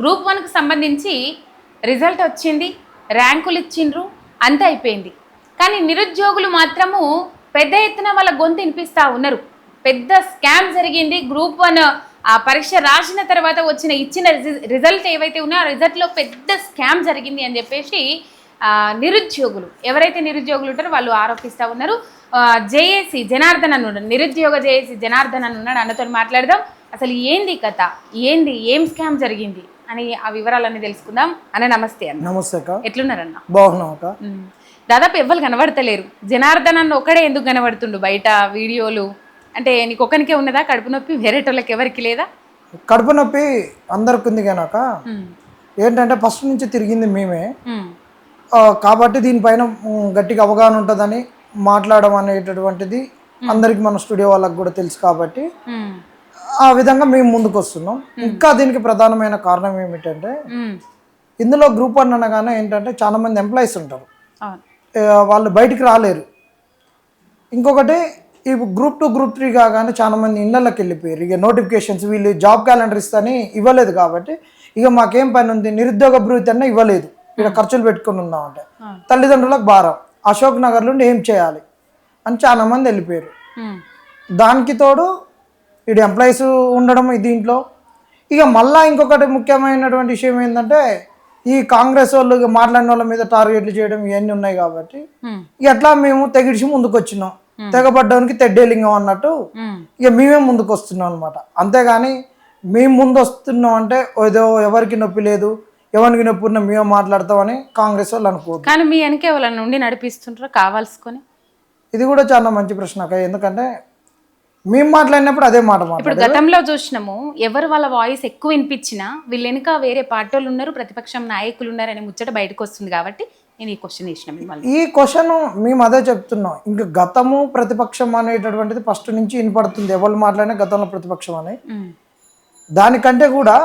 Group వన్కి సంబంధించి result వచ్చింది ర్యాంకులు ఇచ్చిండ్రు అంత అయిపోయింది. కానీ నిరుద్యోగులు మాత్రము పెద్ద ఎత్తున వాళ్ళ గొంతు వినిపిస్తూ ఉన్నారు. పెద్ద స్కామ్ జరిగింది గ్రూప్ వన్ ఆ పరీక్ష రాసిన తర్వాత వచ్చిన ఇచ్చిన రిజల్ట్ ఏవైతే ఉన్నాయో ఆ రిజల్ట్లో పెద్ద స్కామ్ జరిగింది అని చెప్పేసి నిరుద్యోగులు ఎవరైతే నిరుద్యోగులు ఉంటారో వాళ్ళు ఆరోపిస్తూ ఉన్నారు. జేఏసీ జనార్దన్ అని ఉన్నాడు. నిరుద్యోగ జేఏసీ జనార్దన్ అని ఉన్నాడు. అన్నతో మాట్లాడదాం. అసలు ఏంది కథ? ఏంది? ఏం స్కామ్ జరిగింది? అని ఆ వివరాలన్నీ తెలుసుకుందాం. అన్న నమస్తే అన్న. నమస్తే అక్క. ఎట్లున్నారన్న? బాగున్నాం అక్క. దాదాపు ఎవ్వరు కనబడతలేరు. జనార్దన్ అన్న ఒకడే ఎందుకు కనబడుతుండు బయట వీడియోలు? అంటే నీకు ఒక్కనికే ఉన్నదా? కడుపు నొప్పి వేరేటోళ్ళకి ఎవరికి లేదా? కడుపు నొప్పి అందరికి ఉంది కనుక. ఏంటంటే ఫస్ట్ నుంచి తిరిగింది మేమే. కాబట్టి దీనిపైన గట్టిగా అవగాహన ఉంటుందని మాట్లాడడం అనేటటువంటిది అందరికి మన స్టూడియో వాళ్ళకి కూడా తెలుసు కాబట్టి. ఆ విధంగా మేము ముందుకు వస్తున్నాం ఇంకా దీనికి ప్రధానమైన కారణం ఏమిటంటే. ఇందులో గ్రూప్ వన్ అనగానే ఏంటంటే చాలా మంది ఎంప్లాయీస్ ఉంటారు. వాళ్ళు బయటికి రాలేరు. ఇంకొకటి ఈ గ్రూప్ టూ గ్రూప్ త్రీ కాగానే చాలా మంది ఇళ్ళకి వెళ్ళిపోయారు. ఇక నోటిఫికేషన్స్ వీళ్ళు జాబ్ క్యాలెండర్ ఇస్తని ఇవ్వలేదు కాబట్టి ఇక మాకేం పని ఉంది? నిరుద్యోగ భృతి అన్న ఇవ్వలేదు. ఇక్కడ ఖర్చులు పెట్టుకుని ఉన్నామంటే. తల్లిదండ్రులకు భారం. అశోక్ నగర్ నుండి ఏం చేయాలి? అని చాలా మంది వెళ్ళిపోయారు. దానికి తోడు ఇటు ఎంప్లాయీస్ ఉండడం దీంట్లో. ఇక మళ్ళా ఇంకొకటి ముఖ్యమైనటువంటి విషయం ఏంటంటే ఈ కాంగ్రెస్ వాళ్ళు మాట్లాడిన వాళ్ళ మీద టార్గెట్లు చేయడం ఇవన్నీ ఉన్నాయి కాబట్టి అట్లా మేము తెగిడిచి ముందుకు వచ్చినాం తెగబడ్డానికి తెడ్డేలింగం అన్నట్టు. ఇక మేమే ముందుకు వస్తున్నాం అనమాట అంతేగాని మేము ముందు వస్తున్నాం అంటే ఏదో ఎవరికి నొప్పి లేదు ఎవరికి నొప్పి ఉన్నా మేమే మాట్లాడతామని కాంగ్రెస్ వాళ్ళు అనుకోవద్దు. కానీ మీ వెనకే నుండి నడిపిస్తుంటారు కావాల్సుకొని? ఇది కూడా చాలా మంచి ప్రశ్న ఎందుకంటే మేము మాట్లాడినప్పుడు అదే మాట ఇప్పుడు గతంలో చూసినాము ఎవరు వాళ్ళ వాయిస్ ఎక్కువ వినిపించినా వీళ్ళు వెనుక వేరే పార్టీ వాళ్ళు ఉన్నారు ప్రతిపక్షం నాయకులు ఉన్నారు అనే ముచ్చట బయటకు వస్తుంది కాబట్టి నేను ఈ క్వశ్చన్ వేసిన మిమ్మల్ని. ఈ క్వశ్చన్ మేము అదే చెప్తున్నాం. ఇంకా గతము ప్రతిపక్షం అనేటటువంటిది ఫస్ట్ నుంచి వినపడుతుంది. ఎవరు మాట్లాడినా గతంలో ప్రతిపక్షం అని. దానికంటే కూడా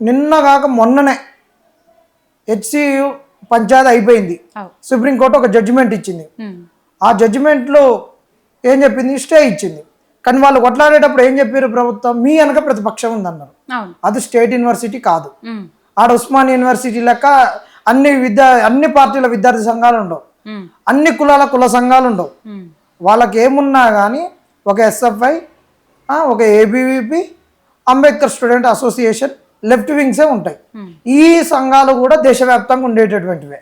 నిన్న కాక మొన్ననే హెచ్సియు పంచాయతీ అయిపోయింది. సుప్రీంకోర్టు ఒక జడ్జిమెంట్ ఇచ్చింది. ఆ జడ్జిమెంట్లో ఏం చెప్పింది? స్టే ఇచ్చింది. కానీ వాళ్ళు కొట్లాడేటప్పుడు ఏం చెప్పారు ప్రభుత్వం? మీ వెనక ప్రతిపక్షం ఉందన్నారు. అది స్టేట్ యూనివర్సిటీ కాదు. ఆడ ఉస్మాన్ యూనివర్సిటీ లెక్క అన్ని విద్యా అన్ని పార్టీల విద్యార్థి సంఘాలు ఉండవు. అన్ని కులాల కుల సంఘాలు ఉండవు. వాళ్ళకి ఏమున్నా కానీ ఒక ఎస్ఎఫ్ఐ ఒక ABVP Ambedkar student association left వింగ్సే ఉంటాయి. ఈ సంఘాలు కూడా దేశవ్యాప్తంగా ఉండేటటువంటివే.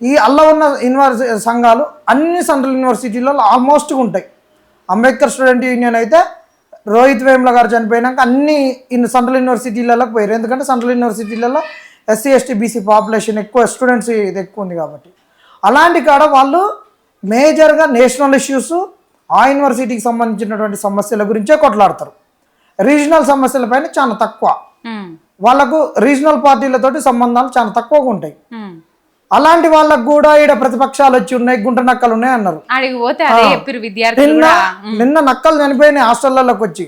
ఈ అల్ల ఉన్న యూనివర్సి సంఘాలు అన్ని సెంట్రల్ యూనివర్సిటీలలో ఆల్మోస్ట్ ఉంటాయి. అంబేద్కర్ స్టూడెంట్ యూనియన్ అయితే రోహిత్ వేముల గారు చనిపోయినాక అన్ని ఇన్ సెంట్రల్ యూనివర్సిటీలకు పోయారు. ఎందుకంటే సెంట్రల్ యూనివర్సిటీలలో ఎస్సీ ఎస్టీ బీసీ పాపులేషన్ ఎక్కువ స్టూడెంట్స్ ఇది ఎక్కువ ఉంది కాబట్టి. అలాంటి కాడ వాళ్ళు మేజర్గా నేషనల్ ఇష్యూస్ ఆ యూనివర్సిటీకి సంబంధించినటువంటి సమస్యల గురించే కొట్లాడతారు. రీజనల్ సమస్యలపైన చాలా తక్కువ. వాళ్ళకు రీజనల్ పార్టీలతోటి సంబంధాలు చాలా తక్కువగా ఉంటాయి. అలాంటి వాళ్ళకు కూడా ఈడ ప్రతిపక్షాలు వచ్చి ఉన్నాయి గుంట నక్కలు ఉన్నాయి అన్నారు. నిన్న నిన్న నక్కలు చనిపోయినాయి హాస్టళ్ళలోకి వచ్చి.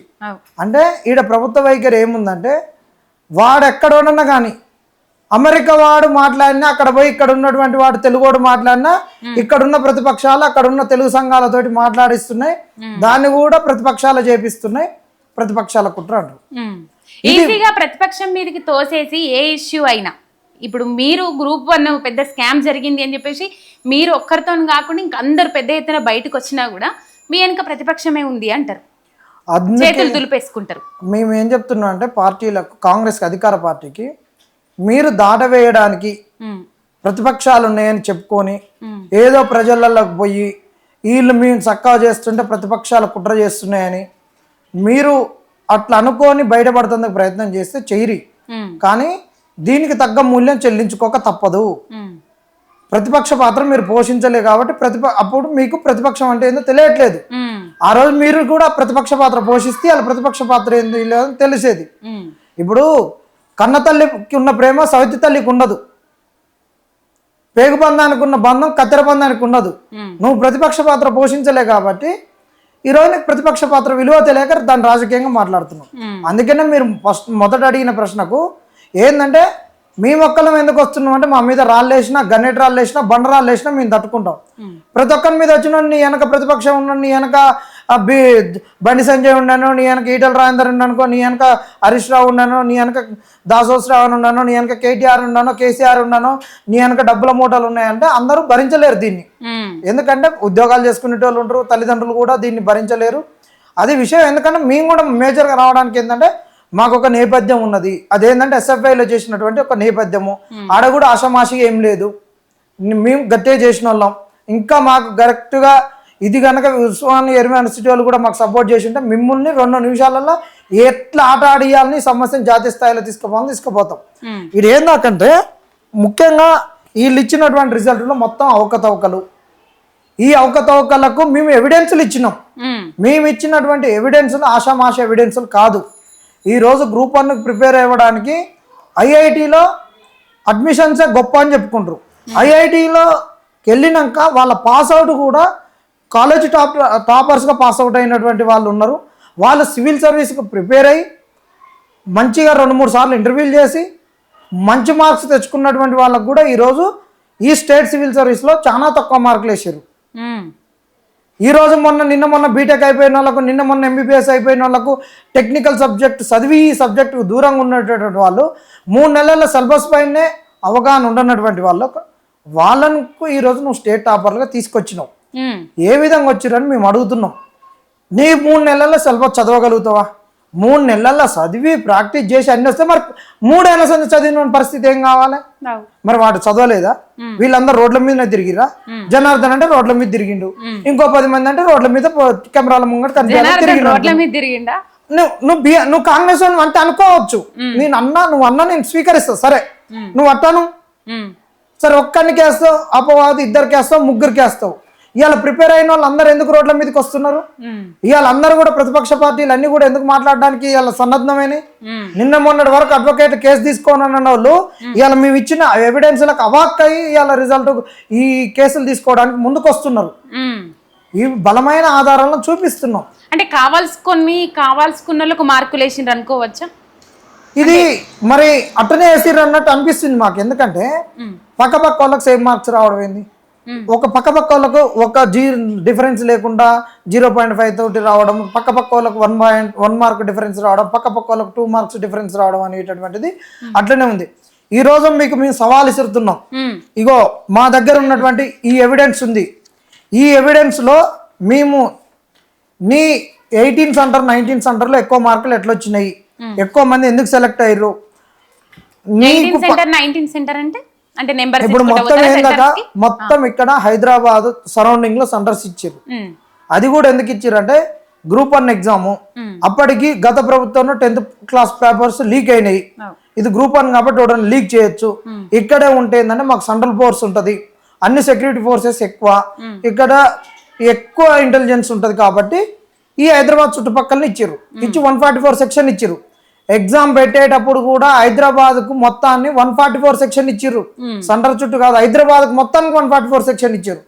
అంటే ఈడ ప్రభుత్వ వైఖరి ఏముందంటే వాడు ఎక్కడ ఉండన్నా కానీ అమెరికా వాడు మాట్లాడినా అక్కడ పోయి ఇక్కడ ఉన్నటువంటి వాడు తెలుగోడు మాట్లాడినా ఇక్కడ ఉన్న ప్రతిపక్షాలు అక్కడ ఉన్న తెలుగు సంఘాలతోటి మాట్లాడిస్తున్నాయి. దాన్ని కూడా ప్రతిపక్షాలు చేపిస్తున్నాయి ప్రతిపక్షాల కుట్ర అంటారు. ఈజీగా ప్రతిపక్షం మీదకి తోసేసి ఏ ఇష్యూ అయినా ఇప్పుడు మీరు గ్రూప్ వన్ పెద్ద స్కామ్ జరిగింది అని చెప్పేసి మీరు ఒక్కరితో కాకుండా ఇంక అందరు పెద్ద ఎత్తున బయటకు వచ్చినా కూడా మీ వెనక ప్రతిపక్షమే ఉంది అంటారు చేతులు దులిపేసుకుంటారు మేము ఏం చెప్తున్నాం అంటే పార్టీలకు కాంగ్రెస్కి అధికార పార్టీకి మీరు దాటవేయడానికి. ప్రతిపక్షాలు ఉన్నాయని చెప్పుకొని. ఏదో ప్రజలలోకి పోయి వీళ్ళు మేము చక్కగా చేస్తుంటే ప్రతిపక్షాలు కుట్ర చేస్తున్నాయని మీరు అట్లా అనుకొని బయటపడుతుందుకు ప్రయత్నం చేస్తే ఉమ్. కానీ దీనికి తగ్గ మూల్యం చెల్లించుకోక తప్పదు. ప్రతిపక్ష పాత్ర మీరు పోషించలే కాబట్టి ప్రతిప అప్పుడు మీకు ప్రతిపక్షం అంటే ఏందో తెలియట్లేదు. ఆ రోజు మీరు కూడా ప్రతిపక్ష పాత్ర పోషిస్తే వాళ్ళ ప్రతిపక్ష పాత్ర ఏందో లేదో తెలిసేది. ఇప్పుడు కన్న తల్లికి ఉన్న ప్రేమ సవితి తల్లికి ఉండదు పేగు బంధానికి ఉన్న బంధం కత్తెర బంధానికి ఉండదు. నువ్వు ప్రతిపక్ష పాత్ర పోషించలే కాబట్టి ఈ రోజు నీకు ప్రతిపక్ష పాత్ర విలువ తెలియక దాన్ని రాజకీయంగా మాట్లాడుతున్నావు. అందుకనే మీరు ఫస్ట్ మొదట అడిగిన ప్రశ్నకు ఏంటంటే మీ మొక్కలం ఎందుకు వస్తున్నాం అంటే మా మీద రాళ్ళు వేసినా గన్నెట్ రాళ్ళు వేసినా బండ రాళ్ళు వేసినా మేము తట్టుకుంటాం. ప్రతి ఒక్కరి మీద వచ్చిన నీ వెనక ప్రతిపక్షం ఉన్న నీ వెనక బి బండి సంజయ్ ఉన్నాను నీ వెనక ఈటల రాజేందర్ ఉన్నానుకో నీ వెనక హరీష్ రావు ఉన్నాను నీ వెనక దాసోస్ రావు ఉన్నాను నీ వెనక కేటీఆర్ ఉన్నాను కేసీఆర్ ఉన్నాను నీ వెనక డబ్బుల మూటలు ఉన్నాయంటే అందరూ భరించలేరు దీన్ని. ఎందుకంటే ఉద్యోగాలు చేసుకునే వాళ్ళు ఉంటారు తల్లిదండ్రులు కూడా దీన్ని భరించలేరు. అది విషయం. ఎందుకంటే మేము కూడా మేజర్గా రావడానికి ఏంటంటే మాకు ఒక నేపథ్యం ఉన్నది. అదేంటంటే ఎస్ఎఫ్ఐలో చేసినటువంటి ఒక నేపథ్యము. ఆడ కూడా ఆషమాషిగా ఏం లేదు. మేము గట్టిగా చేసిన వాళ్ళం ఇంకా మాకు కరెక్ట్గా ఇది కనుక ఉస్మానియా ఎర్మ యూనివర్సిటీ వాళ్ళు కూడా మాకు సపోర్ట్ చేసి ఉంటే మిమ్మల్ని రెండు నిమిషాలలో ఎట్లా ఆట ఆడియాలని సమస్యను జాతీయ స్థాయిలో తీసుకుపోవాలని తీసుకుపోతాం. ఇది ఏందాకంటే ముఖ్యంగా వీళ్ళు ఇచ్చినటువంటి రిజల్ట్లో మొత్తం అవకతవకలు. ఈ అవకతవకలకు మేము ఎవిడెన్స్లు ఇచ్చినాం. మేము ఇచ్చినటువంటి ఎవిడెన్స్లు ఆషామాష ఎవిడెన్స్లు కాదు. ఈరోజు గ్రూప్ వన్కి ప్రిపేర్ అవ్వడానికి ఐఐటిలో అడ్మిషన్సే గొప్ప అని చెప్పుకుంటారు. ఐఐటిలోకి వెళ్ళినాక వాళ్ళ పాస్ అవుట్ కూడా కాలేజ్ టాప్ టాపర్స్గా పాస్ అవుట్ అయినటువంటి వాళ్ళు ఉన్నారు. వాళ్ళు సివిల్ సర్వీస్కి ప్రిపేర్ అయ్యి మంచిగా రెండు మూడు సార్లు ఇంటర్వ్యూలు చేసి మంచి మార్క్స్ తెచ్చుకున్నటువంటి వాళ్ళకు కూడా ఈరోజు ఈ స్టేట్ సివిల్ సర్వీస్లో చాలా తక్కువ మార్కులు వేసారు. ఉమ్, ఈ రోజు మొన్న నిన్న మొన్న బీటెక్ అయిపోయిన వాళ్ళకు నిన్న మొన్న ఎంబీబీఎస్ అయిపోయిన వాళ్ళకు టెక్నికల్ సబ్జెక్ట్ చదివి ఈ సబ్జెక్ట్ దూరంగా ఉన్నటువంటి వాళ్ళు మూడు నెలల సిలబస్ పైనే అవగాహన ఉండనటువంటి వాళ్ళకు వాళ్ళకు ఈరోజు నువ్వు స్టేట్ టాపర్లుగా తీసుకొచ్చినావు. ఏ విధంగా వచ్చిరని మేము అడుగుతున్నాం. నీ మూడు నెలల్లో సిలబస్ చదవగలుగుతావా? మూడు నెలల్లో చదివి ప్రాక్టీస్ చేసి అన్ని వస్తే మరి మూడేళ్ళ సంది చదివిన పరిస్థితి ఏం కావాలి. మరి వాడు చదవలేదా? వీళ్ళందరూ రోడ్ల మీదనే తిరిగిరా? జనార్దన్ అంటే రోడ్ల మీద తిరిగిండు. ఇంకో పది మంది అంటే రోడ్ల మీద కెమెరాల ముంగట మీద నువ్వు నువ్వు నువ్వు కాంగ్రెస్ అంటే అనుకోవచ్చు. నేను అన్నా నువ్వు అన్నా నేను స్వీకరిస్తా. సరే. నువ్వు అట్టాను. సరే ఒక్కరికి వేస్తావు అపవాది ఇద్దరికి వేస్తావు ముగ్గురికి వేస్తావు. ఇవాళ ప్రిపేర్ అయిన వాళ్ళు అందరూ ఎందుకు రోడ్ల మీదకి వస్తున్నారు? ఇవాళ అందరూ కూడా ప్రతిపక్ష పార్టీలు అన్ని కూడా ఎందుకు మాట్లాడడానికి ఇవాళ సన్నద్ధమైనవి? ఉమ్, నిన్న మొన్నటి వరకు అడ్వకేట్ కేసు తీసుకోని అన్న వాళ్ళు ఇవాళ మేము ఇచ్చిన ఎవిడెన్స్లకు అవాక్ అయ్యి ఇవాళ రిజల్ట్ ఈ కేసులు తీసుకోవడానికి ముందుకు వస్తున్నారు. ఈ బలమైన ఆధారాలను చూపిస్తున్నాం. అంటే కావాల్సుకొని కావాల్సుకున్న వాళ్ళకు మార్కులు వేసిండ్రు అనుకోవచ్చా? ఇది మరి అట్టనే వేసిర్రు అన్నట్టు అనిపిస్తుంది మాకు. ఎందుకంటే పక్క పక్క వాళ్ళకి సేమ్ మార్క్స్ రావడం ఏంది? ఉమ్. ఒక పక్క పక్క వాళ్ళకు ఒక జీ డిఫరెన్స్ లేకుండా జీరో పాయింట్ ఫైవ్ తోటి రావడం పక్క పక్క వాళ్ళకు one point one mark difference రావడం పక్క పక్క వాళ్ళకు టూ మార్క్స్ డిఫరెన్స్ రావడం అనేటటువంటిది అట్లనే ఉంది. ఈ రోజు మీకు మేము సవాల్ ఇస్తున్నాం ఉమ్, ఇగో మా దగ్గర ఉన్నటువంటి ఈ ఎవిడెన్స్ ఉంది. ఈ ఎవిడెన్స్లో మేము నీ ఎయిటీన్ సెంటర్ నైన్టీన్ సెంటర్లో ఎక్కువ మార్కులు ఎట్లా వచ్చినాయి ఎక్కువ మంది ఎందుకు సెలెక్ట్ అయ్యారు నీకు ఎయిటీన్ సెంటర్ నైన్టీన్ సెంటర్ అంటే? అంటే నెంబర్ ఇప్పుడు మొత్తం ఏందాక మొత్తం ఇక్కడ హైదరాబాద్ సరౌండింగ్లో సెంటర్స్ ఇచ్చారు అది కూడా ఎందుకు ఇచ్చారు అంటే గ్రూప్ వన్ ఎగ్జామ్. అప్పటికి గత ప్రభుత్వంలో టెన్త్ క్లాస్ పేపర్స్ లీక్ అయినాయి. ఇది గ్రూప్ వన్ కాబట్టి ఒకటి లీక్ చేయొచ్చు. ఇక్కడే ఉంటే ఏంటంటే మాకు సెంట్రల్ ఫోర్స్ ఉంటుంది. అన్ని సెక్యూరిటీ ఫోర్సెస్ ఎక్కువ. ఇక్కడ ఎక్కువ ఇంటెలిజెన్స్ ఉంటుంది కాబట్టి ఈ హైదరాబాద్ చుట్టుపక్కల ఇచ్చారు ఇచ్చి వన్ ఫార్టీ ఫోర్ సెక్షన్ ఇచ్చారు ఎగ్జామ్ పెట్టేటప్పుడు కూడా హైదరాబాద్కు మొత్తాన్ని వన్ ఫార్టీ ఫోర్ సెక్షన్ ఇచ్చారు సెంటర్ చుట్టూ కాదు హైదరాబాద్కు మొత్తానికి వన్ ఫార్టీ ఫోర్ సెక్షన్ ఇచ్చారు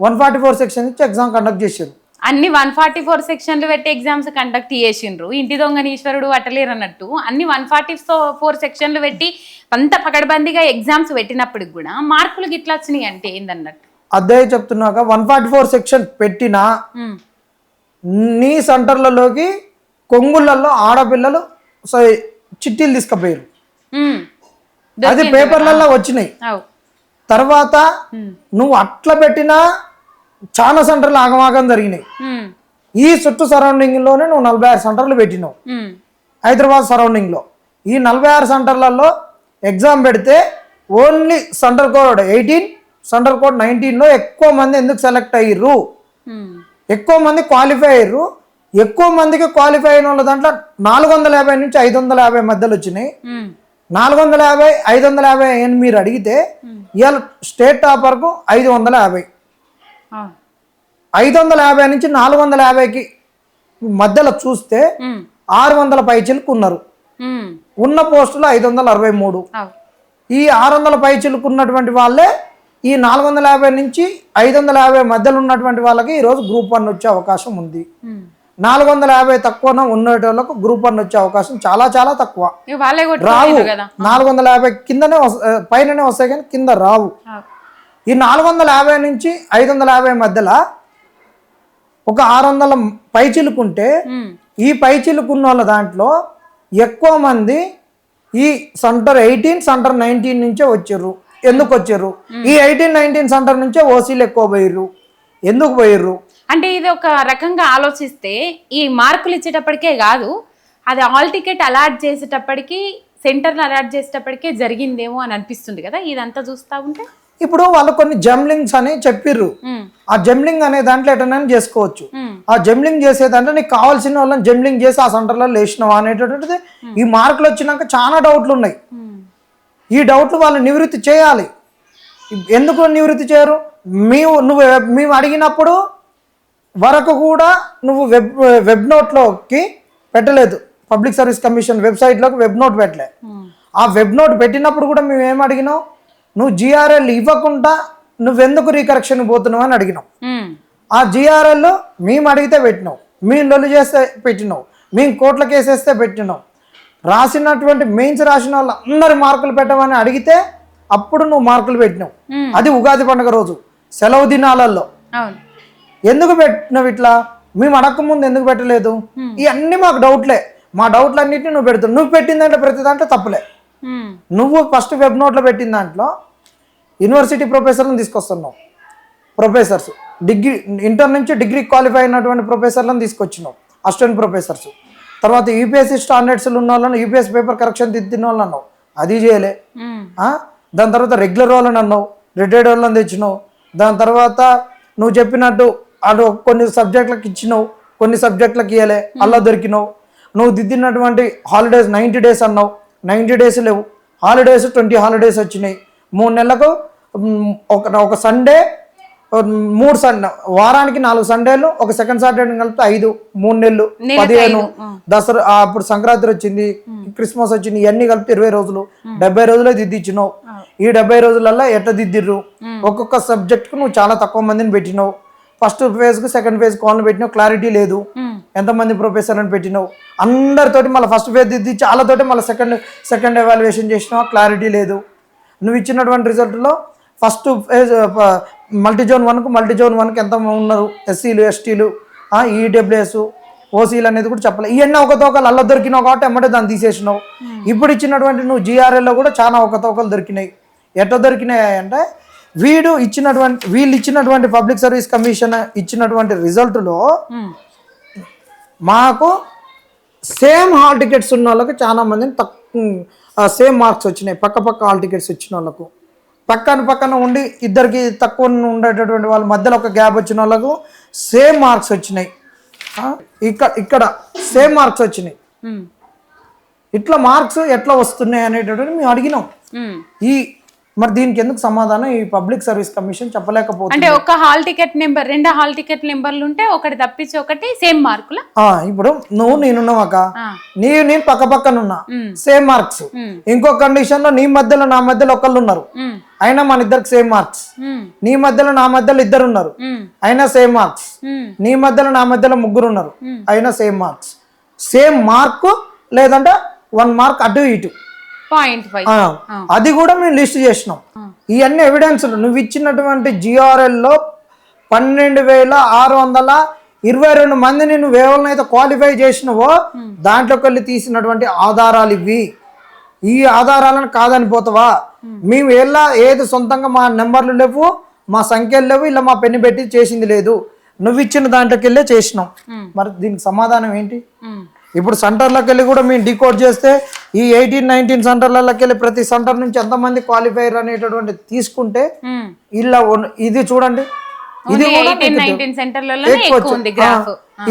వన్ ఫార్టీ ఫోర్ సెక్షన్ ఇచ్చి ఎగ్జామ్ కండక్ట్ చేశారు అన్ని వన్ ఫార్టీ ఫోర్ సెక్షన్లు పెట్టి ఎగ్జామ్స్ కండక్ట్ చేసిండ్రు ఇంటి దొంగనీశ్వరుడు అట్టలేరు అన్నట్టు అన్ని వన్ ఫార్టీ ఫోర్ సెక్షన్లు పెట్టి అంత పకడ్బందీగా ఎగ్జామ్స్ పెట్టినప్పటికి కూడా మార్కులు గిట్లా వచ్చినాయి అంటే ఏందన్నట్టు? అదే చెప్తున్నాక వన్ ఫార్టీ ఫోర్ సెక్షన్ పెట్టినా ఉమ్, నీ సెంటర్లలోకి కొంగుళ్ళల్లో ఆడపిల్లలు సో చిట్టీలు తీసుకుపోయారు అది పేపర్లలో వచ్చినాయి. తర్వాత నువ్వు అట్లా పెట్టినా చాలా సెంటర్లు ఆగమాగం జరిగినాయి. ఈ చుట్టూ సరౌండింగ్లోనే నువ్వు నలభై ఆరు సెంటర్లు పెట్టినావు. హైదరాబాద్ సరౌండింగ్లో. ఈ నలభై ఆరు సెంటర్లలో ఎగ్జామ్ పెడితే only center code eighteen center code నైన్టీన్లో ఎక్కువ మంది ఎందుకు సెలెక్ట్ అయ్యారు ఎక్కువ మంది క్వాలిఫై అయ్యారు ఎక్కువ మందికి క్వాలిఫై అయిన వాళ్ళ దాంట్లో నాలుగు వందల యాభై నుంచి ఐదు వందల యాభై మధ్యలో వచ్చినాయి. నాలుగు వందల యాభై ఐదు వందల యాభై అని మీరు అడిగితే ఇవాళ స్టేట్ టాపర్కు ఐదు వందల యాభై. ఐదు వందల యాభై నుంచి నాలుగు వందల యాభైకి మధ్యలో చూస్తే ఆరు వందల పైచిలకు ఉన్నారు. ఉన్న పోస్టులు ఐదు వందల అరవై మూడు. ఈ ఆరు వందల పైచిలకు ఉన్నటువంటి వాళ్ళే ఈ నాలుగు వందల యాభై నుంచి ఐదు వందల యాభై మధ్యలో ఉన్నటువంటి వాళ్ళకి ఈరోజు గ్రూప్ వన్ వచ్చే అవకాశం ఉంది. నాలుగు వందల యాభై తక్కువ ఉండేటోళ్ళకు గ్రూప్ వన్ వచ్చే అవకాశం చాలా చాలా తక్కువ. రావు. నాలుగు వందల యాభై కిందనే పైననే వస్తాయి కానీ కింద రావు. ఈ నాలుగు వందల యాభై నుంచి ఐదు వందల యాభై మధ్యలో ఒక ఆరు వందల పైచిలుకుంటే ఉమ్, ఈ పైచిలుకున్న వాళ్ళ దాంట్లో ఎక్కువ మంది ఈ సెంటర్ ఎయిటీన్ సెంటర్ నైన్టీన్ నుంచే వచ్చారు ఎందుకు వచ్చారు ఈ ఎయిటీన్ నైన్టీన్ సెంటర్ నుంచే ఓసీలు ఎక్కువ పోయిర్రు. ఎందుకు పోయిర్రు? అంటే ఇది ఒక రకంగా ఆలోచిస్తే ఈ మార్కులు ఇచ్చేటప్పటికే కాదు అది ఆల్ టికెట్ అలాట్ చేసేటప్పటికి సెంటర్లు అలాట్ చేసేటప్పటికే జరిగిందేమో అని అనిపిస్తుంది కదా? ఇదంతా చూస్తా ఉంటే? ఇప్పుడు వాళ్ళు కొన్ని జంబ్లింగ్స్ అని చెప్పిర్రు. ఆ జంబ్లింగ్ అనే దాంట్లో ఎటైనా చేసుకోవచ్చు. ఆ జంబ్లింగ్ చేసే దాంట్లో నీకు కావాల్సిన వాళ్ళని జంబ్లింగ్ చేసి ఆ సెంటర్లో లేచినావా అనేటటువంటిది ఈ మార్కులు వచ్చినాక చాలా డౌట్లు ఉన్నాయి. ఈ డౌట్లు వాళ్ళు నివృత్తి చేయాలి. ఎందుకు నివృత్తి చేయరు? మేము నువ్వు మేము అడిగినప్పుడు వరకు కూడా నువ్వు వెబ్ వెబ్ నోట్లోకి పెట్టలేదు. పబ్లిక్ సర్వీస్ కమిషన్ వెబ్సైట్లోకి వెబ్ నోట్ పెట్టలే. ఉమ్, ఆ వెబ్ నోట్ పెట్టినప్పుడు కూడా మేము ఏం అడిగినాం? నువ్వు జిఆర్ఎల్ ఇవ్వకుండా నువ్వెందుకు రీకరెక్షన్ పోతున్నావు అని అడిగినాం. ఉమ్, ఆ జిఆర్ఎల్ మేము అడిగితే పెట్టినావు మేము లొల్లు చేస్తే పెట్టినావు మేము కోట్ల కేసేస్తే పెట్టినావు రాసినటువంటి మెయిన్స్ రాసిన వాళ్ళు అందరి మార్కులు పెట్టమని అడిగితే అప్పుడు నువ్వు మార్కులు పెట్టినావు. ఉమ్, అది ఉగాది పండుగ రోజు. సెలవు దినాలలో. ఎందుకు పెట్టినావు ఇట్లా? మేము అడగకముందు ఎందుకు పెట్టలేదు? ఇవన్నీ మాకు డౌట్లే. మా డౌట్లు అన్నింటినీ నువ్వు పెడుతున్నావు. నువ్వు పెట్టిన దాంట్లో ప్రతి దాంట్లో తప్పులే. నువ్వు ఫస్ట్ వెబ్ నోట్లో పెట్టిన దాంట్లో యూనివర్సిటీ ప్రొఫెసర్లను తీసుకొస్తున్నావు. ప్రొఫెసర్స్. డిగ్రీ ఇంటర్ నుంచి డిగ్రీ క్వాలిఫై అయినటువంటి ప్రొఫెసర్లను తీసుకొచ్చినావు. Assistant professors. తర్వాత యూపీఎస్సీ స్టాండర్డ్స్లు ఉన్న వాళ్ళని యూపీఎస్ పేపర్ కరెక్షన్ దిద్దిన వాళ్ళని అన్నావు. అది చేయలే? దాని తర్వాత రెగ్యులర్ వాళ్ళని అన్నావు. రిటైర్డ్ వాళ్ళని తెచ్చినావు. దాని తర్వాత నువ్వు చెప్పినట్టు అటు కొన్ని సబ్జెక్టులకు ఇచ్చినావు కొన్ని సబ్జెక్టులకు ఇవ్వలే అలా దొరికినావు. నువ్వు దిద్దినటువంటి హాలిడేస్ నైంటీ డేస్ అన్నావు. నైంటీ డేస్ లేవు. హాలిడేస్ ట్వంటీ హాలిడేస్ వచ్చినాయి. మూడు నెలలకు ఒక ఒక సండే మూడు సండే వారానికి నాలుగు సండేలు ఒక సెకండ్ సాటర్డే కలిపితే ఐదు మూడు నెలలు పదిహేను. దసరా అప్పుడు సంక్రాంతి వచ్చింది క్రిస్మస్ వచ్చింది ఇవన్నీ కలిపి ఇరవై రోజులు. డెబ్బై రోజులే దిద్దిచ్చినావు. ఈ డెబ్బై రోజులల్లో ఎట్లా దిద్దిర్రు? ఒక్కొక్క సబ్జెక్ట్కు నువ్వు చాలా తక్కువ మందిని పెట్టినావు. ఫస్ట్ ఫేజ్కు సెకండ్ ఫేజ్ కాల్ని పెట్టినావు క్లారిటీ లేదు. ఎంతమంది ప్రొఫెసర్ అని పెట్టినావు? అందరితోటి మళ్ళీ ఫస్ట్ ఫేజ్ దిద్ది చాలాతోటి మళ్ళీ సెకండ్ సెకండ్ ఎవాల్యుయేషన్ చేసినావు క్లారిటీ లేదు. నువ్వు ఇచ్చినటువంటి రిజల్ట్లో ఫస్ట్ ఫేజ్ మల్టీ జోన్ వన్కు మల్టీ జోన్ వన్కి ఎంత ఉన్నారు? ఎస్సీలు ఎస్టీలు ఈడబ్ల్యూఎస్ ఓసీలు అనేది కూడా చెప్పలేదు ఇవన్నీ ఒక తోకలు అల్ల దొరికినావు కాబట్టి ఎమ్మటే దాన్ని తీసేసినావు. ఇప్పుడు ఇచ్చినటువంటి నువ్వు జిఆర్ఎల్లో కూడా చాలా ఒక తోకలు దొరికినాయి. ఎట్లా దొరికినాయి అంటే వీడు ఇచ్చినటువంటి వీళ్ళు ఇచ్చినటువంటి పబ్లిక్ సర్వీస్ కమిషన్ ఇచ్చినటువంటి రిజల్ట్లో ఉమ్, మాకు సేమ్ హాల్ టికెట్స్ ఉన్న వాళ్ళకి చాలా మందిని తక్కువ సేమ్ మార్క్స్ వచ్చినాయి. పక్క పక్క హాల్ టికెట్స్ వచ్చిన వాళ్ళకు పక్కన పక్కన ఉండి ఇద్దరికి తక్కువ ఉండేటటువంటి వాళ్ళ మధ్యలో ఒక గ్యాప్ వచ్చిన వాళ్ళకు సేమ్ మార్క్స్ వచ్చినాయి. ఇక్కడ ఇక్కడ సేమ్ మార్క్స్ వచ్చినాయి. ఉమ్, ఇట్లా మార్క్స్ ఎట్లా వస్తున్నాయి అనేటటువంటి మేము అడిగినాం. ఈ మరి దీనికి ఎందుకు సమాధానం? ఈ పబ్లిక్ సర్వీస్ కమిషన్ చెప్పలేకపోతుంది. అంటే ఒక హాల్ టికెట్ నెంబర్ రెండు హాల్ టికెట్ నెంబర్లు ఉంటే ఒకటి తప్పించి ఒకటి సేమ్ మార్కుల? ఇప్పుడు నువ్వు నేనున్నావు అక్క. ఆ, నీ నేను పక్క పక్కన ఉన్నా ఉమ్, సేమ్ మార్క్స్. ఇంకో కండిషన్లో నీ మధ్యలో నా మధ్యలో ఒకళ్ళు ఉన్నారు అయినా మన ఇద్దరికి సేమ్ మార్క్స్. నీ మధ్యలో నా మధ్యలో ఇద్దరు ఉన్నారు అయినా సేమ్ మార్క్స్. నీ మధ్యలో నా మధ్యలో ముగ్గురు ఉన్నారు. అయినా సేమ్ మార్క్స్. సేమ్ మార్క్ లేదంటే వన్ మార్క్ అటు ఇటు. అది కూడా మేము లిస్ట్ చేసినాం. ఇవన్నీ ఎవిడెన్స్ నువ్వు ఇచ్చినటువంటి GRL లో పన్నెండు వేల ఆరు వందల ఇరవై రెండు మందిని నువ్వు ఎవరినైతే క్వాలిఫై చేసినవో దాంట్లోకి వెళ్ళి తీసినటువంటి ఆధారాలు ఇవి. ఈ ఆధారాలను కాదని పోతావా? మేము ఎలా ఏది సొంతంగా మా నెంబర్లు లేవు మా సంఖ్యలు లేవు ఇలా మా పెన్ను పెట్టి చేసింది లేదు. నువ్వు ఇచ్చిన దాంట్లోకి వెళ్ళే చేసినాం. మరి దీనికి సమాధానం ఏంటి? ఇప్పుడు సెంటర్లకు వెళ్ళి కూడా మేము డికోడ్ చేస్తే ఈ ఎయిటీన్ నైన్టీన్ సెంటర్లకి వెళ్ళి ప్రతి సెంటర్ నుంచి ఎంతమంది క్వాలిఫైర్ అనేటటువంటి తీసుకుంటే. ఇలా ఇది చూడండి. ఇది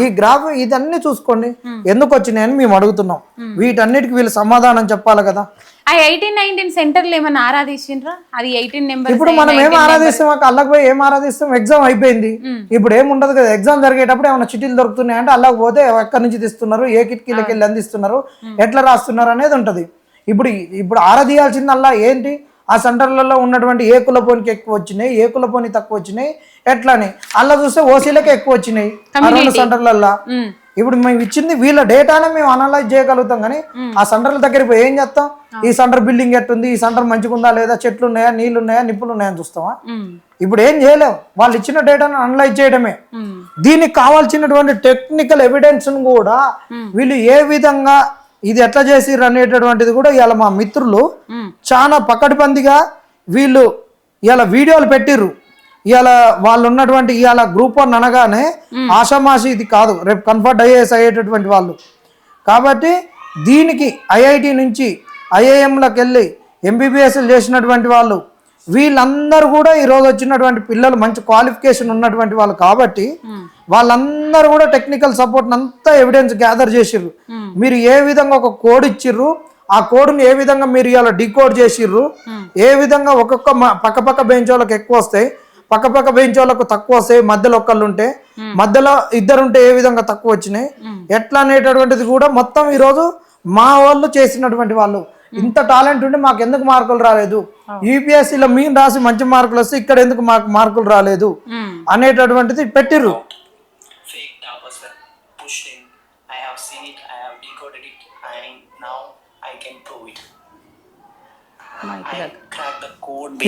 ఈ గ్రాఫ్ ఇదన్నీ చూసుకోండి. ఎందుకు వచ్చినాయని మేము అడుగుతున్నాం. వీటన్నిటికి వీళ్ళు సమాధానం చెప్పాలి కదా. ఆ ఎయిటీన్ నైన్టీన్ సెంటర్లు ఏమైనా ఆరాధించిండ్రా? అది ఎయిటీన్ నెంబర్ ఇప్పుడు మనం ఏం ఆరాధిస్తాం? అల్లకి పోయి ఏం ఆరాధిస్తాం? ఎగ్జామ్ అయిపోయింది. ఇప్పుడు ఏం ఉండదు కదా? ఎగ్జామ్ జరిగేటప్పుడు ఏమైనా చిటీలు దొరుకుతున్నాయి అంటే అల్లకి పోతే ఎక్కడి నుంచి తీస్తున్నారు? ఏ కిటికీలకి వెళ్ళి అందిస్తున్నారు? ఎట్లా రాస్తున్నారు అనేది ఉంటది. ఇప్పుడు ఇప్పుడు ఆరాధియాల్సింది అల్లా ఏంటి? ఆ సెంటర్లలో ఉన్నటువంటి ఏ కులపోనికి ఎక్కువ వచ్చినాయి? ఏ కులపోని తక్కువ వచ్చినాయి? ఎట్లా అని అలా చూస్తే ఓసీలకే ఎక్కువ వచ్చినాయి. రెండు సెంటర్లల్లో. ఇప్పుడు మేము ఇచ్చింది వీళ్ళ డేటానే మేము అనలైజ్ చేయగలుగుతాం కానీ ఆ సెంటర్ల దగ్గరికి పోయి ఏం చేస్తాం? ఈ సెంటర్ బిల్డింగ్ ఎట్టుంది? ఈ సెంటర్ మంచిగా ఉందా లేదా? చెట్లు ఉన్నాయా నీళ్ళు ఉన్నాయా నిప్పులు ఉన్నాయా అని చూస్తామా ఇప్పుడు ఏం చేయలేం వాళ్ళు ఇచ్చిన డేటాను అనలైజ్ చేయడమే. దీనికి కావాల్సినటువంటి టెక్నికల్ ఎవిడెన్స్ కూడా వీళ్ళు ఏ విధంగా ఇది ఎట్లా చేసిర్రు అనేటటువంటిది కూడా ఇవాళ మా మిత్రులు. చాలా పకడ్బందీగా వీళ్ళు ఇవాళ వీడియోలు పెట్టిర్రు. ఇవాళ వాళ్ళు ఉన్నటువంటి ఇవాళ గ్రూప్ వన్ అనగానే ఆషామాషి ఇది కాదు. రేపు కన్ఫర్ట్ ఐఏఎస్ అయ్యేటటువంటి వాళ్ళు. కాబట్టి దీనికి ఐఐటి నుంచి ఐఐఎంలకు వెళ్ళి ఎంబీబీఎస్లు చేసినటువంటి వాళ్ళు వీళ్ళందరూ కూడా ఈరోజు వచ్చినటువంటి పిల్లలు మంచి క్వాలిఫికేషన్ ఉన్నటువంటి వాళ్ళు కాబట్టి వాళ్ళందరూ కూడా టెక్నికల్ సపోర్ట్ అంతా ఎవిడెన్స్ గ్యాదర్ చేసిర్రు. మీరు ఏ విధంగా ఒక కోడ్ ఇచ్చిర్రు ఆ కోడ్ని ఏ విధంగా మీరు ఇలా డికోడ్ చేసిర్రు ఏ విధంగా ఒక్కొక్క పక్క పక్క బెంచ్ వాళ్ళకి ఎక్కువ వస్తాయి పక్క పక్క బెంచ్ వాళ్ళకు తక్కువ వస్తాయి మధ్యలో ఒక్కళ్ళు ఉంటే. మధ్యలో ఇద్దరు ఉంటే ఏ విధంగా తక్కువ వచ్చినాయి? ఎట్లా అనేటటువంటిది కూడా మొత్తం ఈరోజు మా వాళ్ళు చేసినటువంటి వాళ్ళు. ఇంత టాలెంట్ ఉండి మాకు ఎందుకు మార్కులు రాలేదు? యూపీఎస్సీలో మేము రాసి మంచి మార్కులు వస్తే ఇక్కడ ఎందుకు మాకు మార్కులు రాలేదు. అనేటటువంటిది పెట్టిర్రు.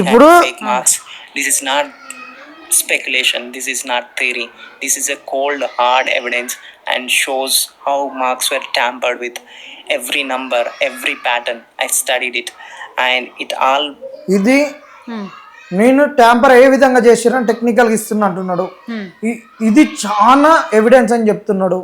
ఇప్పుడు. This is not speculation, this is not theory. This is a cold, hard evidence and shows how marks were tampered with. Every number, every pattern, I studied it and it all. Idi. Hmm. నేను tamper ఏ విధంగా చేసిరని టెక్నికల్గా ఇస్తున్నా అంటున్నాడు. ఇది చాలా evidence అని చెప్తున్నాడు.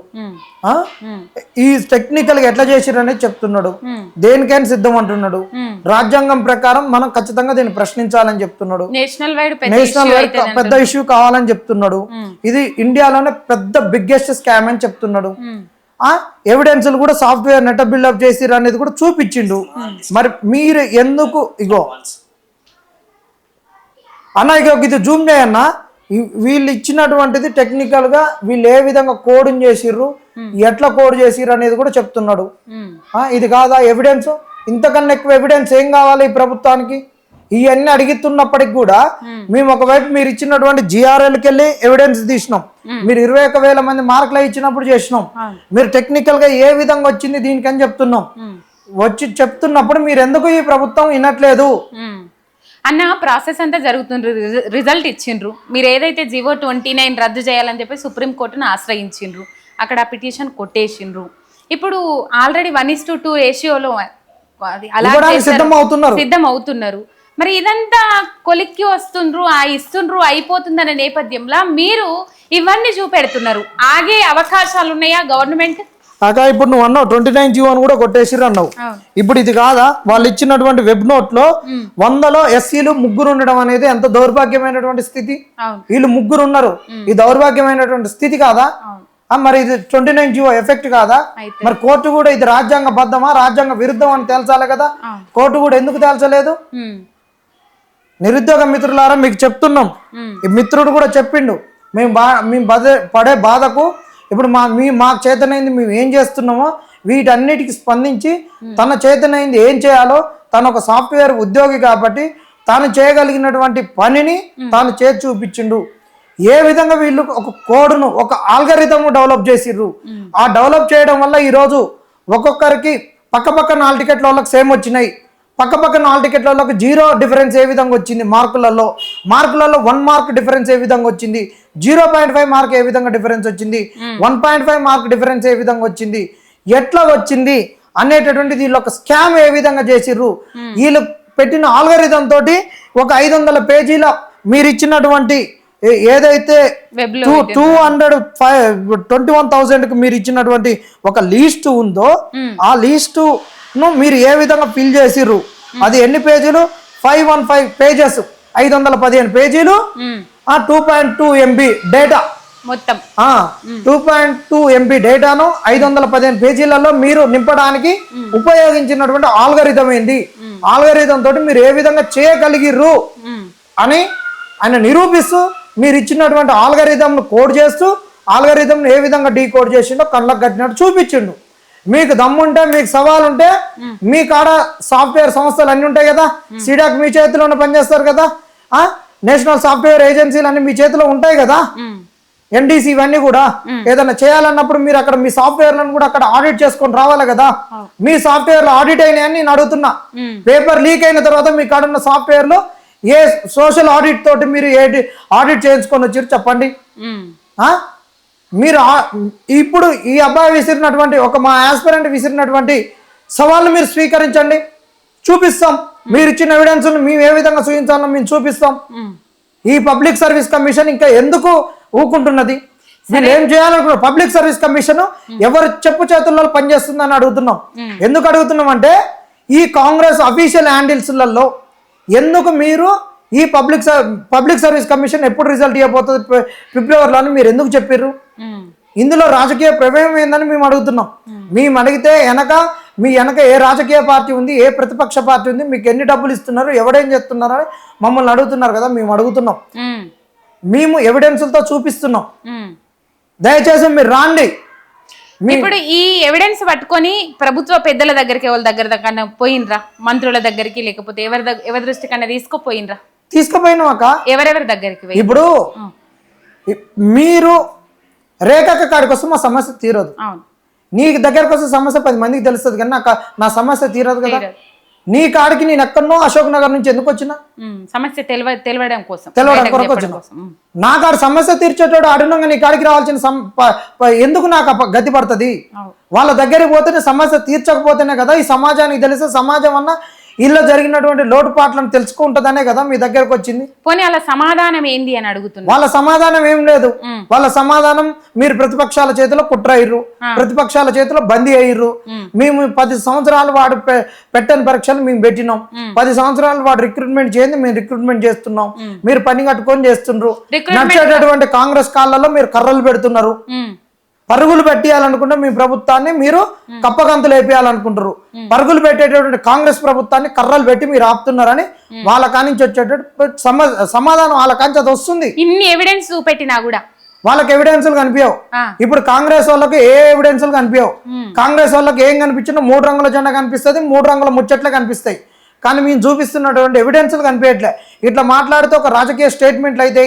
ఈ టెక్నికల్గా ఎట్లా చేసిరనేది చెప్తున్నాడు. దేనికైనా సిద్ధం అంటున్నాడు. రాజ్యాంగం ప్రకారం మనం ఖచ్చితంగా దీన్ని ప్రశ్నించాలని చెప్తున్నాడు. నేషనల్ వైడ్ పెద్ద నేషనల్ issue వైడ్ అవుతుంది పెద్ద ఇష్యూ కావాలని చెప్తున్నాడు. ఇది ఇండియాలోనే పెద్ద బిగ్గెస్ట్ స్కామ్ అని చెప్తున్నాడు. ఆ? ఎవిడెన్స్లు కూడా సాఫ్ట్వేర్ నెట్ బిల్డప్ చేసిరు అనేది కూడా చూపించిండు. మరి మీరు ఎందుకు ఇగో అన్న ఇక ఇది జూమ్ చేయన్న వీళ్ళు ఇచ్చినటువంటిది టెక్నికల్గా వీళ్ళు ఏ విధంగా కోడింగ్ చేసిర్రు ఎట్లా కోడ్ చేసిర్రు అనేది కూడా చెప్తున్నాడు. ఇది కాదా ఎవిడెన్స్ ఇంతకన్నా ఎక్కువ ఎవిడెన్స్ ఏం కావాలి ఈ ప్రభుత్వానికి? ఇవన్నీ అడుగుతున్నప్పటికి కూడా మేము. ఒకవైపు మీరు ఇచ్చినటువంటి జిఆర్ఎల్కి వెళ్ళి ఎవిడెన్స్ తీసినాం. మీరు ఇరవై ఒక వేల మంది మార్కులు ఇచ్చినప్పుడు చేసినాం. మీరు టెక్నికల్గా ఏ విధంగా వచ్చింది దీనికని చెప్తున్నాం. వచ్చి చెప్తున్నప్పుడు మీరు ఎందుకు ఈ ప్రభుత్వం వినట్లేదు. అన్న ప్రాసెస్ అంతా జరుగుతుంది రిజ- రిజల్ట్ ఇచ్చిండ్రు. మీరు ఏదైతే జివో ట్వంటీ నైన్ రద్దు చేయాలని చెప్పి సుప్రీంకోర్టును ఆశ్రయించిండ్రు. అక్కడ పిటిషన్ కొట్టేసిండ్రు. ఇప్పుడు already one is to two రేషియోలో అలా. సిద్ధం అవుతున్నారు మరి ఇదంతా కొలిక్కి వస్తుండ్రు ఆ ఇస్తుండ్రు అయిపోతుందనే నేపథ్యంలో మీరు ఇవన్నీ చూపెడుతున్నారు. ఆగే అవకాశాలు ఉన్నాయా గవర్నమెంట్? కాక ఇప్పుడు నువ్వు అన్నావు ట్వంటీ నైన్ జీవో అని కూడా కొట్టేసిర్రు అన్నావు. ఇప్పుడు ఇది కాదా? వాళ్ళు ఇచ్చినటువంటి వెబ్ నోట్లో వందలో ఎస్సీలు ముగ్గురు ఉండడం అనేది ఎంత దౌర్భాగ్యమైనటువంటి స్థితి? వీళ్ళు ముగ్గురు ఉన్నారు. ఈ దౌర్భాగ్యమైనటువంటి స్థితి కాదా? మరి ఇది ట్వంటీ నైన్ జీవో ఎఫెక్ట్ కాదా. మరి కోర్టు కూడా ఇది రాజ్యాంగ బద్దమా రాజ్యాంగ విరుద్ధం అని తేల్చాలి కదా. కోర్టు కూడా ఎందుకు తేల్చలేదు. నిరుద్యోగ మిత్రులారా మీకు చెప్తున్నాం. ఈ మిత్రుడు కూడా చెప్పిండు. మేము బా మేము బదే పడే బాధకు ఇప్పుడు మా మీ మాకు చేతనైంది మేము ఏం చేస్తున్నామో వీటన్నిటికి స్పందించి తన చేతనైంది ఏం చేయాలో తను ఒక సాఫ్ట్వేర్ ఉద్యోగి కాబట్టి తాను చేయగలిగినటువంటి పనిని తాను చేసి చూపించిండు. ఏ విధంగా వీళ్ళు ఒక కోడ్ను ఒక ఆల్గరిథం డెవలప్ చేసిర్రు. ఆ డెవలప్ చేయడం వల్ల ఈరోజు ఒక్కొక్కరికి పక్క పక్క నాలుగు టికెట్ల వాళ్ళకి సేమ్ వచ్చినాయి. పక్క పక్క నాలుగు టికెట్లలో జీరో డిఫరెన్స్ ఏ విధంగా వచ్చింది మార్కులలో? మార్కులలో వన్ మార్క్ డిఫరెన్స్ ఏ విధంగా వచ్చింది? జీరో పాయింట్ ఫైవ్ మార్క్ ఏ విధంగా డిఫరెన్స్ వచ్చింది? One point five mark difference ఏ విధంగా వచ్చింది? ఎట్లా వచ్చింది? అనేటటువంటిది వీళ్ళు ఒక స్కామ్ ఏ విధంగా చేసిర్రు? వీళ్ళు పెట్టిన ఆల్గరిథం తోటి ఒక ఐదు వందల పేజీల మీరు ఇచ్చినటువంటి ఏదైతే two two hundred five twenty one థౌసండ్కి మీరు ఇచ్చినటువంటి ఒక లీస్ట్ ఉందో ఆ లీస్ట్ ను మీరు ఏ విధంగా ఫిల్ చేసిర్రు? అది ఎన్ని పేజీలు? ఫైవ్ వన్ ఫైవ్ పేజెస్ ఐదు వందల పదిహేను పేజీలు two point two MB data మొత్తం. టూ పాయింట్ టూ ఎంబీ డేటాను ఐదు వందల పదిహేను పేజీలలో మీరు నింపడానికి ఉపయోగించినటువంటి ఆల్గరిథం ఏంది? ఆల్గరిథం తోటి మీరు ఏ విధంగా చేయగలిగిర్రు. అని ఆయన నిరూపిస్తూ మీరు ఇచ్చినటువంటి ఆల్గరిథంను కోడ్ చేస్తూ ఆల్గరిథంను ఏ విధంగా డీ కోడ్ చేసిండో కళ్ళకు కట్టినట్టు చూపించిండు. మీకు దమ్ముంటే మీకు సవాల్ ఉంటే మీ కాడ సాఫ్ట్వేర్ సంస్థలు అన్ని ఉంటాయి కదా? సిడాక్ మీ చేతిలోనే పనిచేస్తారు కదా? ఆ? నేషనల్ సాఫ్ట్వేర్ ఏజెన్సీలు అన్ని మీ చేతిలో ఉంటాయి కదా. ఎన్డీసీ ఇవన్నీ కూడా ఏదైనా చేయాలన్నప్పుడు మీరు అక్కడ మీ సాఫ్ట్వేర్లను కూడా అక్కడ ఆడిట్ చేసుకొని రావాలి కదా? మీ సాఫ్ట్వేర్లు ఆడిట్ అయినాయని నేను అడుగుతున్నా. పేపర్ లీక్ అయిన తర్వాత మీ కాడ ఉన్న సాఫ్ట్వేర్లు ఏ సోషల్ ఆడిట్ తోటి మీరు ఏ ఆడిట్ చేయించుకొని వచ్చారు చెప్పండి? మీరు ఇప్పుడు ఈ అబ్బాయి విసిరినటువంటి ఒక మా ఆస్పిరెంట్ విసిరినటువంటి సవాళ్ళు మీరు స్వీకరించండి. చూపిస్తాం. మీరు ఇచ్చిన ఎవిడెన్స్ని మేము ఏ విధంగా చూపించాలో మేము చూపిస్తాం. ఈ పబ్లిక్ సర్వీస్ కమిషన్ ఇంకా ఎందుకు ఊకుంటున్నది? వీళ్ళు ఏం చేయాలనుకున్నారు? పబ్లిక్ సర్వీస్ కమిషన్ ఎవరు చెప్పు చేతుల్లో పనిచేస్తుందని అడుగుతున్నాం. ఎందుకు అడుగుతున్నాం అంటే ఈ కాంగ్రెస్ అఫీషియల్ హ్యాండిల్స్లలో ఎందుకు మీరు ఈ పబ్లిక్ పబ్లిక్ సర్వీస్ కమిషన్ ఎప్పుడు రిజల్ట్ ఇవ్వబోతుంది? ఫిబ్రవరిలో అని మీరు ఎందుకు చెప్పారు. ఇందులో రాజకీయ ప్రమేయం ఏందని మేము అడుగుతున్నాం. మేము. అడిగితే వెనక మీ వెనక ఏ రాజకీయ పార్టీ ఉంది ఏ ప్రతిపక్ష పార్టీ ఉంది మీకు ఎన్ని డబ్బులు ఇస్తున్నారు ఎవడేం చేస్తున్నారు అని మమ్మల్ని అడుగుతున్నారు కదా మేము అడుగుతున్నాం. మేము. ఎవిడెన్స్లతో చూపిస్తున్నాం. దయచేసి మీరు రాండి. ఇప్పుడు ఈ ఎవిడెన్స్ పట్టుకొని ప్రభుత్వ పెద్దల దగ్గరికి ఎవరి దగ్గర దగ్గర పోయినరా? మంత్రుల దగ్గరికి లేకపోతే ఎవరి దగ్గర ఎవరి దృష్టి కన్నా తీసుకుపోయినాక ఎవరెవరి దగ్గరికి ఇప్పుడు మీరు రేఖక కాడికి వస్తే మా సమస్య తీరదు. నీకు దగ్గరకు వస్తే సమస్య పది మందికి తెలుస్తుంది కానీ నాకు నా సమస్య తీరదు కదా. నీ కాడికి నేను ఎక్కడనో అశోక్ నగర్ నుంచి ఎందుకు వచ్చినా. సమస్య తెలివ తెలియడం కోసం. కొరకు చెప్పడం వచ్చిన. నా కాడ సమస్య తీర్చేటోడు అడుగునంగా నీ కాడికి రావాల్సిన ఎందుకు నాకు గతి పడుతుంది. వాళ్ళ దగ్గరికి పోతేనే సమస్య తీర్చకపోతేనే కదా ఈ సమాజానికి తెలిసే సమాజం అన్న ఇల్లు జరిగినటువంటి లోటుపాట్లను తెలుసుకుంటుందనే కదా మీ దగ్గరకు వచ్చింది? పోనీ అలా సమాధానం ఏంది అని అడుగుతున్నా. వాళ్ళ సమాధానం ఏం లేదు. వాళ్ళ సమాధానం మీరు ప్రతిపక్షాల చేతిలో కుట్ర అయ్యారు ప్రతిపక్షాల చేతిలో బందీ అయ్యారు మేము పది సంవత్సరాలు వాడు పెట్టని పరీక్షలు మేము పెట్టినాం. పది సంవత్సరాలు వాడు రిక్రూట్మెంట్ చేయండి మేము రిక్రూట్మెంట్ చేస్తున్నాం. మీరు పని కట్టుకొని చేస్తుండ్రు. Recruitment- నడిచేటటువంటి కాంగ్రెస్ కాళ్ళలో మీరు కర్రలు పెడుతున్నారు. పరుగులు పెట్టేయాలనుకుంటే మీ ప్రభుత్వాన్ని మీరు కప్పగంతులు వేపియాలనుకుంటారు పరుగులు పెట్టేటటువంటి కాంగ్రెస్ ప్రభుత్వాన్ని కర్రలు పెట్టి మీరు ఆపుతున్నారని వాళ్ళ కానించి వచ్చేటట్టు సమ సమాధానం వాళ్ళ కాంచి అది వస్తుంది. ఇన్ని ఎవిడెన్స్ చూపెట్టినా కూడా. వాళ్ళకి ఎవిడెన్స్లు కనిపించవు. ఇప్పుడు కాంగ్రెస్ వాళ్ళకి ఏ ఎవిడెన్స్లు కనిపించవు. కాంగ్రెస్ వాళ్ళకి ఏం కనిపించినా మూడు రంగుల జెండా కనిపిస్తుంది మూడు రంగుల ముచ్చట్లే కనిపిస్తాయి. కానీ మేము చూపిస్తున్నటువంటి ఎవిడెన్స్లు కనిపించట్లే. ఇట్లా మాట్లాడితే ఒక రాజకీయ స్టేట్మెంట్లు అయితే